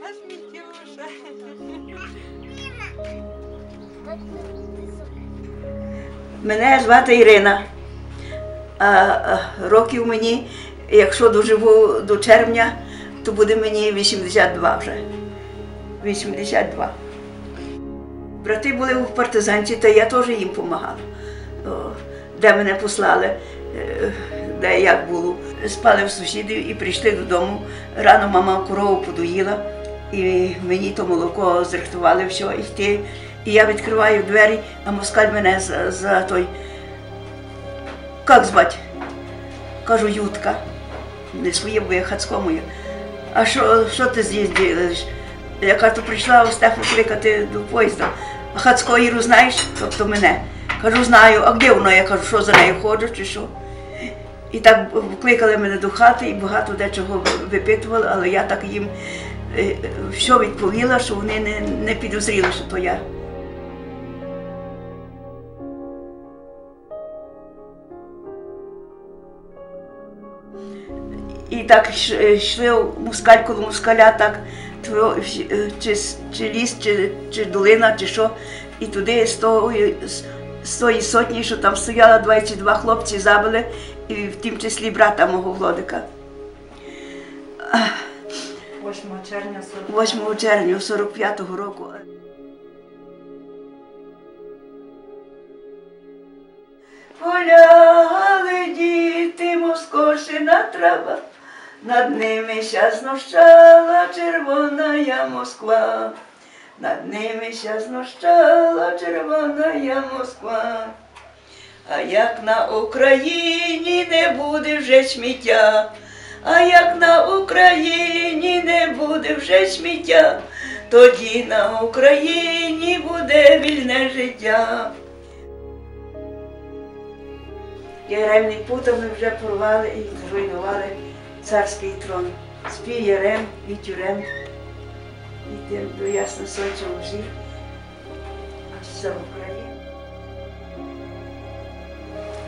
Наш Мітюша. Мене звати Ірина. А, років мені, якщо доживу до червня, то буде мені 82 вже. 82. Брати були в партизанці, та я теж їм допомагала. Де мене послали, е, де як було. Спали в сусідів і прийшли додому. Рано мама корову подоїла, і мені то молоко зрихтували все, і йти. І я відкриваю двері, а москаль мене за, за той. Як звати? Кажу, Ютка. Не своє, бо я хацько моє. А що, що ти здесь робиш? Я кажу, прийшла Остефу кликати до поїзда. А Хацько Іру знаєш? Тобто мене. Кажу, знаю, а де воно? Я кажу, що за нею ходжу чи що. І так кликали мене до хати і багато дечого випитували, але я так їм е, е, все відповіла, що вони не, не підозріли, що то я. І так йш- йшли мускаль коло мускаля, так е, чи, чи ліс, чи, чи долина, чи що. І туди з тої, з- з тої сотні, що там стояло 22 хлопці, забили, і в тім числі брата мого Володика. 8 червня 40. 8 червня 45-го року. Полягали діти, москошина трава, над ними щас знущала червона Москва, над ними щас знущала червона Москва. А як на Україні не буде вже сміття, а як на Україні не буде вже сміття, тоді на Україні буде вільне життя. Яремний путами вже порвали і зруйнували царський трон. Спій Ярем і тюрем, і тим до ясно сонця всіх, аж за Україну.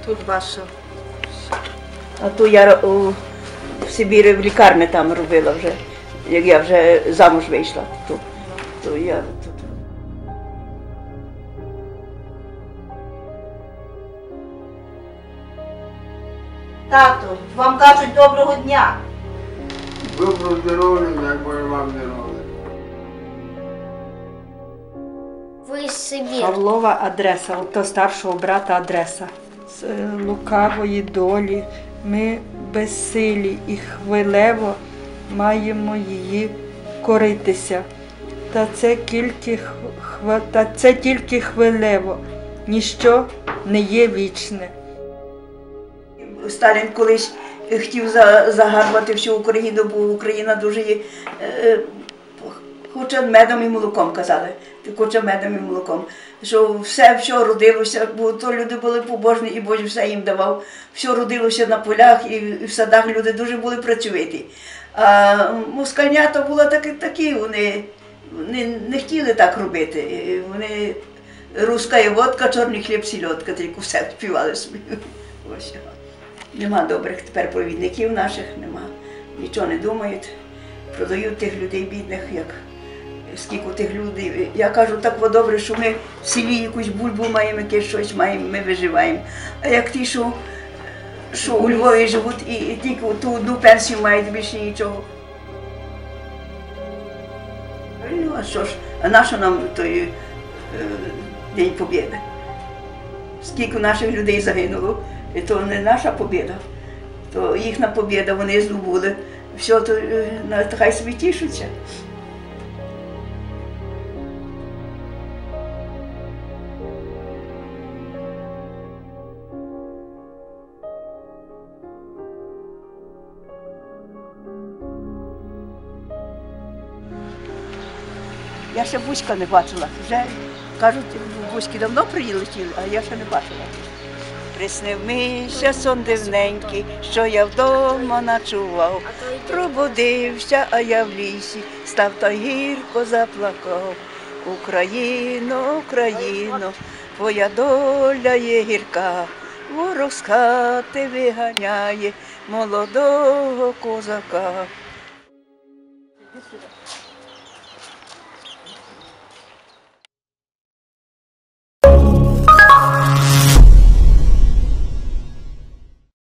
Тут ваша. А то я у, в Сибірі в лікарні там робила вже, як я вже замуж вийшла. То, то я тут. Тато, вам кажуть доброго дня. Добро здоров'я, Боже вам здоров'я. Сибір. Павлова адреса, ото старшого брата адреса. З е, лукавої долі ми безсилі і хвилево маємо її коритися. Та це тільки. Та це тільки хвилево, ніщо не є вічне. Сталін колись хотів за- загарбати всю Україну, бо Україна дуже є. Хоче медом і молоком казали. Хоче медом і молоком. Що все, все родилося, бо то люди були побожні і Боже все їм давав. Все родилося на полях і в садах люди дуже були працьовиті. А москальнята були такі, такі вони, вони не хотіли так робити. Вони руска і водка, чорний хліб, сільотка, тільки все співали собі. Ось. Нема добрих тепер провідників наших, нема. Нічого не думають. Продають тих людей бідних, як скільки тих людей. Я кажу, так добре, що ми в селі якусь бульбу маємо, якесь щось маємо, ми виживаємо. А як ті, що, що у Львові живуть і, і тільки ту одну пенсію мають більше нічого. Ну, а що ж, а на що нам той е, День Побєди? скільки наших людей загинуло, і то не наша побіда, то їхня побіда, вони здобули. Все, то е, хай собі тішуться. Я ще Бузька не бачила. Вже кажуть, Бузьки давно прилетіли, а я ще не бачила. Приснив мися сон дивненький, що я вдома ночував. Пробудився, а я в лісі, став та гірко заплакав. Україно, Україно, твоя доля є гірка, ворог з хати виганяє молодого козака.